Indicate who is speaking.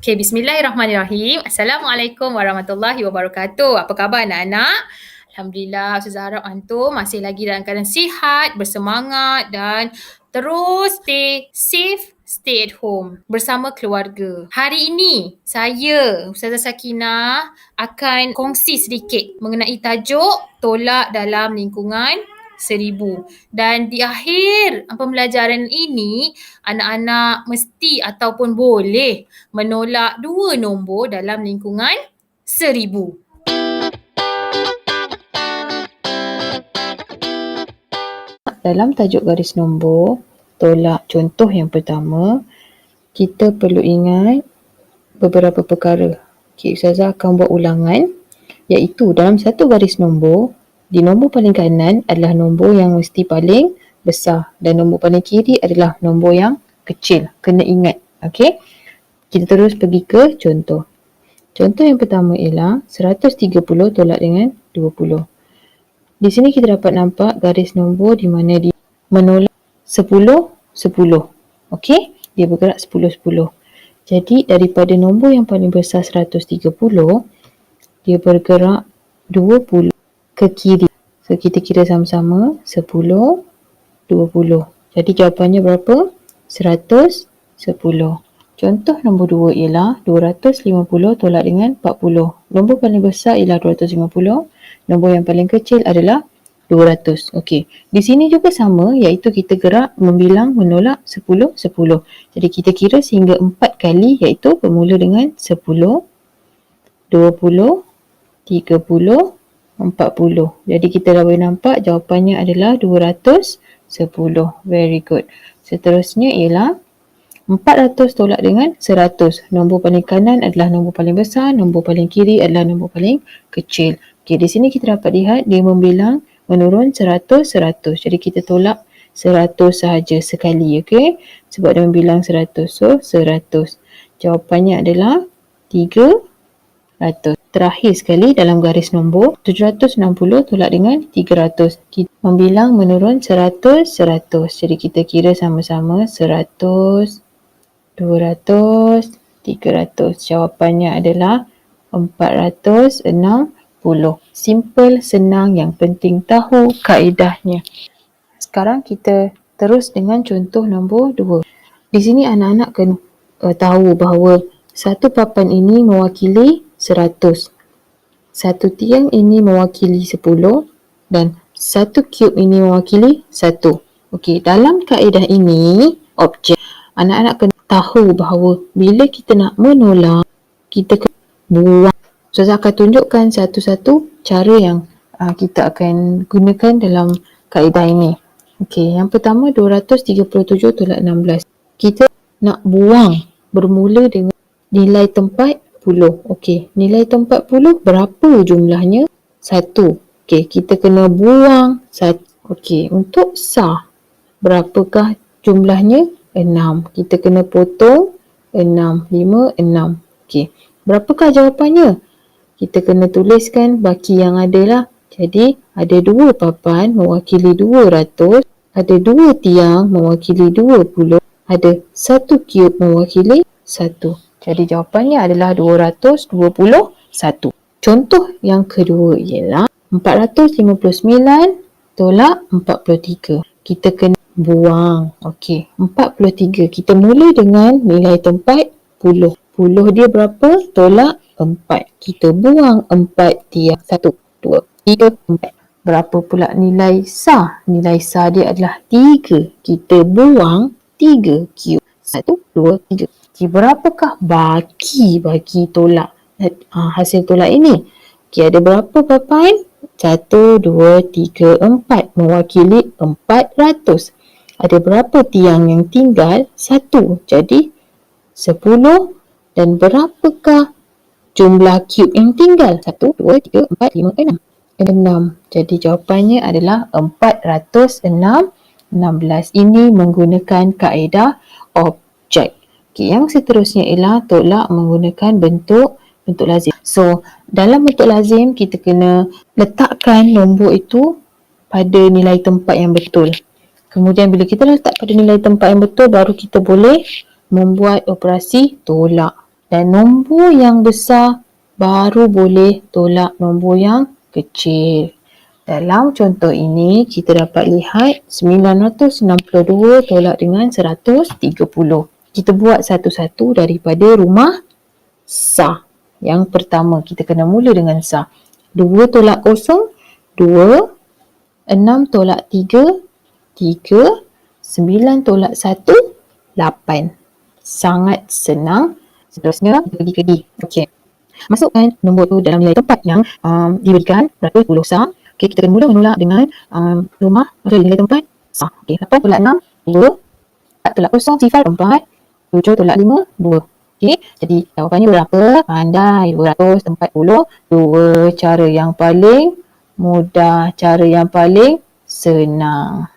Speaker 1: Okay, bismillahirrahmanirrahim. Assalamualaikum warahmatullahi wabarakatuh. Apa khabar anak-anak? Alhamdulillah, Ustazah harap antum masih lagi dalam keadaan sihat, bersemangat dan terus stay safe, stay at home bersama keluarga. Hari ini, saya, Ustazah Sakinah akan kongsi sedikit mengenai tajuk tolak dalam lingkungan seribu. Dan di akhir pembelajaran ini, anak-anak mesti ataupun boleh menolak dua nombor dalam lingkungan seribu.
Speaker 2: Dalam tajuk garis nombor, tolak contoh yang pertama, kita perlu ingat beberapa perkara. Okay, Ustazah akan buat ulangan iaitu dalam satu garis nombor, di nombor paling kanan adalah nombor yang mesti paling besar dan nombor paling kiri adalah nombor yang kecil. Kena ingat. Okey. Kita terus pergi ke contoh. Contoh yang pertama ialah 130 tolak dengan 20. Di sini kita dapat nampak garis nombor di mana dia menolak 10, 10. Okey. Dia bergerak 10, 10. Jadi daripada nombor yang paling besar 130, dia bergerak 20 ke kiri. So kita kira sama-sama 10, 20. Jadi jawapannya berapa? 110. Contoh nombor 2 ialah 250 tolak dengan 40. Nombor paling besar ialah 250. Nombor yang paling kecil adalah 200. Okey. Di sini juga sama iaitu kita gerak membilang menolak 10, 10. Jadi kita kira sehingga 4 kali iaitu bermula dengan 10, 20, 30, 40. Jadi kita dah boleh nampak jawapannya adalah 210. Very good. Seterusnya ialah 400 tolak dengan 100. Nombor paling kanan adalah nombor paling besar, nombor paling kiri adalah nombor paling kecil. Okey, di sini kita dapat lihat dia membilang menurun 100, 100. Jadi kita tolak 100 sahaja sekali, okey? Sebab dia membilang 100. So, 100. Jawapannya adalah 300 terakhir sekali dalam garis nombor 760 tolak dengan 300. Kita membilang menurun 100, 100. Jadi kita kira sama-sama 100, 200, 300. Jawapannya adalah 460. Simple, senang, yang penting tahu kaedahnya. Sekarang kita terus dengan contoh nombor 2. Di sini anak-anak kena uh, tahu bahawa satu papan ini mewakili seratus. Satu tiang ini mewakili sepuluh dan satu cube ini mewakili satu. Okey, dalam kaedah ini, objek, anak-anak kena tahu bahawa bila kita nak menolak, kita kena buang. Saya akan tunjukkan satu-satu cara yang uh, kita akan gunakan dalam kaedah ini. Okey, yang pertama 237 tolak 16. Kita nak buang bermula dengan nilai tempat puluh. Okey, nilai tempat puluh berapa jumlahnya? Satu. Okey, kita kena buang satu. Okey, untuk sah, berapakah jumlahnya? Enam. Kita kena potong enam. Lima, enam. Okey, berapakah jawapannya? Kita kena tuliskan baki yang ada lah. Jadi, ada dua papan mewakili dua ratus. Ada dua tiang mewakili dua puluh. Ada satu cube mewakili satu. Jadi jawapannya adalah 221. Contoh yang kedua ialah 459 tolak 43. Kita kena buang. Okey, 43. Kita mula dengan nilai tempat puluh. Puluh dia berapa? Tolak 4. Kita buang 4 tiap 1, 2, 3, 4. Berapa pula nilai sah? Nilai sah dia adalah 3. Kita buang 3 cube. 1, 2, 3. Okey, berapakah baki bagi tolak uh, hasil tolak ini? Okey, ada berapa papan? Satu, dua, tiga, empat. Mewakili empat ratus. Ada berapa tiang yang tinggal? Satu. Jadi, sepuluh. Dan berapakah jumlah cube yang tinggal? Satu, dua, tiga, empat, lima, enam. Enam. Jadi, jawapannya adalah empat ratus enam. Enam belas. Ini menggunakan kaedah objek. Okey, yang seterusnya ialah tolak menggunakan bentuk bentuk lazim. So, dalam bentuk lazim kita kena letakkan nombor itu pada nilai tempat yang betul. Kemudian bila kita letak pada nilai tempat yang betul baru kita boleh membuat operasi tolak. Dan nombor yang besar baru boleh tolak nombor yang kecil. Dalam contoh ini, kita dapat lihat 962 tolak dengan 130. Kita buat satu-satu daripada rumah sah. Yang pertama, kita kena mula dengan sah. 2 tolak kosong, 2. 6 tolak 3, 3. 9 tolak 1, 8. Sangat senang. Seterusnya, kita pergi ke D. Okey. Masukkan nombor tu dalam nilai tempat yang um, diberikan, beratus puluh sah. Okey, kita akan mula menolak dengan um, rumah, sorry, nilai tempat sah. Okey, 8 tolak 6, 2. 4 tolak kosong, sifar 4. 7 tolak 5, 2. Okey, jadi jawapannya berapa? Pandai, 240. Dua cara yang paling mudah, cara yang paling senang.